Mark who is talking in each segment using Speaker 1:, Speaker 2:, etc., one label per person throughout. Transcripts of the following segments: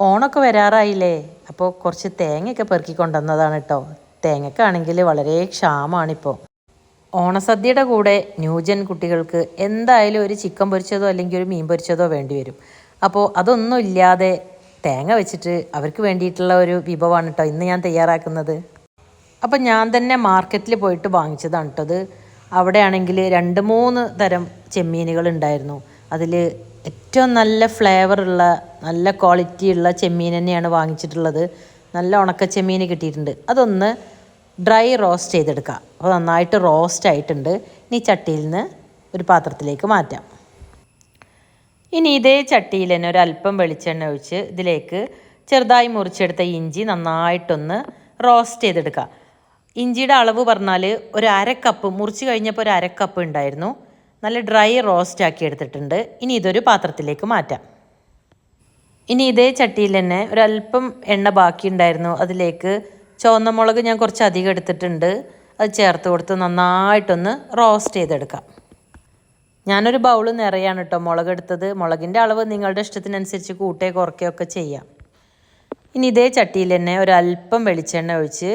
Speaker 1: ഓണമൊക്കെ വരാറായില്ലേ? അപ്പോൾ കുറച്ച് തേങ്ങയൊക്കെ പെറുക്കി കൊണ്ടുവന്നതാണ് കേട്ടോ തേങ്ങക്കാണെങ്കിൽ വളരെ ക്ഷാമമാണിപ്പോൾ ഓണസദ്യയുടെ കൂടെ ന്യൂജൻ കുട്ടികൾക്ക് എന്തായാലും ഒരു ചിക്കൻ പൊരിച്ചതോ അല്ലെങ്കിൽ ഒരു മീൻ പൊരിച്ചതോ വേണ്ടി വരും. അപ്പോൾ അതൊന്നും ഇല്ലാതെ തേങ്ങ വെച്ചിട്ട് അവർക്ക് വേണ്ടിയിട്ടുള്ള ഒരു വിഭവമാണ് കേട്ടോ ഇന്ന് ഞാൻ തയ്യാറാക്കുന്നത്. അപ്പോൾ ഞാൻ തന്നെ മാർക്കറ്റിൽ പോയിട്ട് വാങ്ങിച്ചതാണ് കേട്ടോ അത് അവിടെയാണെങ്കിൽ രണ്ട് മൂന്ന് തരം ചെമ്മീനുകൾ ഉണ്ടായിരുന്നു. അതിൽ ഏറ്റവും നല്ല ഫ്ലേവറുള്ള നല്ല ക്വാളിറ്റി ഉള്ള ചെമ്മീൻ തന്നെയാണ് വാങ്ങിച്ചിട്ടുള്ളത്. നല്ല ഉണക്ക ചെമ്മീൻ കിട്ടിയിട്ടുണ്ട്. അതൊന്ന് ഡ്രൈ റോസ്റ്റ് ചെയ്തെടുക്കുക അപ്പോൾ നന്നായിട്ട് റോസ്റ്റ് ആയിട്ടുണ്ട്. ഇനി ചട്ടിയിൽ നിന്ന് ഒരു പാത്രത്തിലേക്ക് മാറ്റാം. ഇനി ഇതേ ചട്ടിയിൽ തന്നെ ഒരല്പം വെളിച്ചെണ്ണ ഒഴിച്ച് ഇതിലേക്ക് ചെറുതായി മുറിച്ചെടുത്ത ഇഞ്ചി നന്നായിട്ടൊന്ന് റോസ്റ്റ് ചെയ്തെടുക്കുക ഇഞ്ചിയുടെ അളവ് പറഞ്ഞാൽ ഒരു അര കപ്പ് മുറിച്ച് കഴിഞ്ഞപ്പോൾ ഒരു അര കപ്പ് ഉണ്ടായിരുന്നു. നല്ല ഡ്രൈ റോസ്റ്റ് ആക്കി എടുത്തിട്ടുണ്ട്. ഇനി ഇതൊരു പാത്രത്തിലേക്ക് മാറ്റാം. ഇനി ഇതേ ചട്ടിയിൽ തന്നെ ഒരല്പം എണ്ണ ബാക്കി ഉണ്ടായിരുന്നു. അതിലേക്ക് ചുവന്ന മുളക് ഞാൻ കുറച്ച് അധികം എടുത്തിട്ടുണ്ട്. അത് ചേർത്ത് കൊടുത്ത് നന്നായിട്ടൊന്ന് റോസ്റ്റ് ചെയ്തെടുക്കാം. ഞാനൊരു ബൗൾ നിറയാണ് കേട്ടോ മുളക് എടുത്തത്. മുളകിന്റെ അളവ് നിങ്ങളുടെ ഇഷ്ടത്തിനനുസരിച്ച് കൂട്ടേ കുറയ്ക്കുകയൊക്കെ ചെയ്യാം. ഇനി ഇതേ ചട്ടിയിൽ തന്നെ ഒരല്പം വെളിച്ചെണ്ണ ഒഴിച്ച്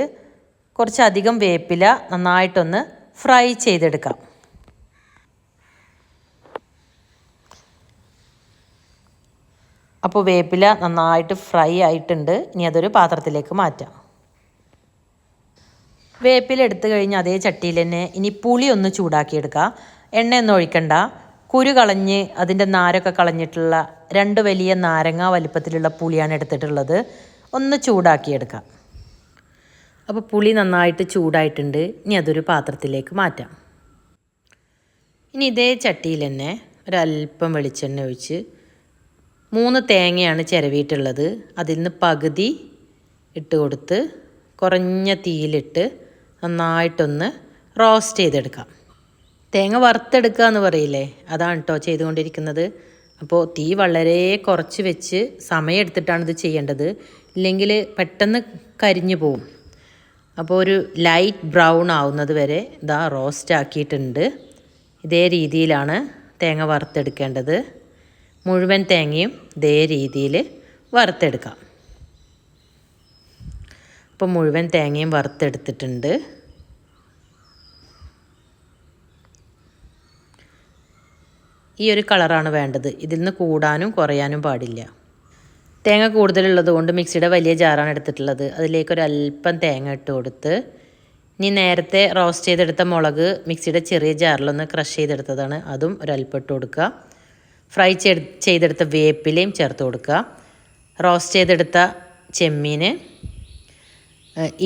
Speaker 1: കുറച്ചധികം വേപ്പില നന്നായിട്ടൊന്ന് ഫ്രൈ ചെയ്തെടുക്കാം. അപ്പോൾ വേപ്പില നന്നായിട്ട് ഫ്രൈ ആയിട്ടുണ്ട്. ഇനി അതൊരു പാത്രത്തിലേക്ക് മാറ്റാം. വേപ്പില എടുത്തു കഴിഞ്ഞ് അതേ ചട്ടിയിൽ തന്നെ ഇനി പുളി ഒന്ന് ചൂടാക്കിയെടുക്കുക എണ്ണയൊന്നും ഒഴിക്കണ്ട. കുരു കളഞ്ഞ് അതിന്റെ നാരൊക്കെ കളഞ്ഞിട്ടുള്ള രണ്ട് വലിയ നാരങ്ങ വലിപ്പത്തിലുള്ള പുളിയാണ് എടുത്തിട്ടുള്ളത്. ഒന്ന് ചൂടാക്കിയെടുക്കാം. അപ്പോൾ പുളി നന്നായിട്ട് ചൂടായിട്ടുണ്ട്. ഇനി അതൊരു പാത്രത്തിലേക്ക് മാറ്റാം. ഇനി ഇതേ ചട്ടിയിൽ തന്നെ ഒരല്പം വെളിച്ചെണ്ണ ഒഴിച്ച് മൂന്ന് തേങ്ങയാണ് ചിരവിയിട്ടുള്ളത്. അതിൽ നിന്ന് പകുതി ഇട്ട് കൊടുത്ത് കുറഞ്ഞ തീയിലിട്ട് നന്നായിട്ടൊന്ന് റോസ്റ്റ് ചെയ്തെടുക്കാം. തേങ്ങ വറുത്തെടുക്കുക എന്ന് പറയില്ലേ? അതാണ് കേട്ടോ ചെയ്തുകൊണ്ടിരിക്കുന്നത്. അപ്പോൾ തീ വളരെ കുറച്ച് വെച്ച് സമയമെടുത്തിട്ടാണ് ഇത് ചെയ്യേണ്ടത്. ഇല്ലെങ്കിൽ പെട്ടെന്ന് കരിഞ്ഞു പോവും. അപ്പോൾ ഒരു ലൈറ്റ് ബ്രൗൺ ആവുന്നത് വരെ ഇതാ റോസ്റ്റ് ആക്കിയിട്ടുണ്ട്. ഇതേ രീതിയിലാണ് തേങ്ങ വറുത്തെടുക്കേണ്ടത്. മുഴുവൻ തേങ്ങയും ഇതേ രീതിയിൽ വറുത്തെടുക്കാം. അപ്പോൾ മുഴുവൻ തേങ്ങയും വറുത്തെടുത്തിട്ടുണ്ട്. ഈ ഒരു കളറാണ് വേണ്ടത്. ഇതിൽ നിന്ന് കൂടാനും കുറയാനും പാടില്ല. തേങ്ങ കൂടുതലുള്ളത് കൊണ്ട് മിക്സിയുടെ വലിയ ജാറാണ് എടുത്തിട്ടുള്ളത്. അതിലേക്ക് ഒരു അല്പം തേങ്ങ ഇട്ട് കൊടുത്ത് ഇനി നേരത്തെ റോസ്റ്റ് ചെയ്തെടുത്ത മുളക് മിക്സിയുടെ ചെറിയ ജാറിലൊന്ന് ക്രഷ് ചെയ്തെടുത്തതാണ്. അതും ഒരല്പം ഇട്ട് കൊടുക്കുക. ഫ്രൈ ചെയ്തെടുത്ത വേപ്പിലയും ചേർത്ത് കൊടുക്കുക. റോസ്റ്റ് ചെയ്തെടുത്ത ചെമ്മീൻ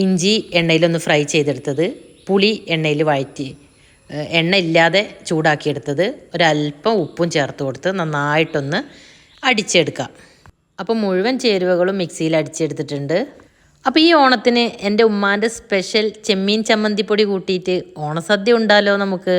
Speaker 1: ഇഞ്ചി എണ്ണയിലൊന്ന് ഫ്രൈ ചെയ്തെടുത്തത് പുളി എണ്ണയിൽ വഴറ്റി എണ്ണ ഇല്ലാതെ ചൂടാക്കിയെടുത്തത് ഒരല്പം ഉപ്പും ചേർത്ത് കൊടുത്ത് നന്നായിട്ടൊന്ന് അടിച്ചെടുക്കുക. അപ്പോൾ മുഴുവൻ ചേരുവകളും മിക്സിയിൽ അടിച്ചെടുത്തിട്ടുണ്ട്. അപ്പോൾ ഈ ഓണത്തിന് എന്റെ ഉമ്മാന്റെ സ്പെഷ്യൽ ചെമ്മീൻ ചമ്മന്തിപ്പൊടി കൂട്ടിയിട്ട് ഓണസദ്യ ഉണ്ടാലോ നമുക്ക്?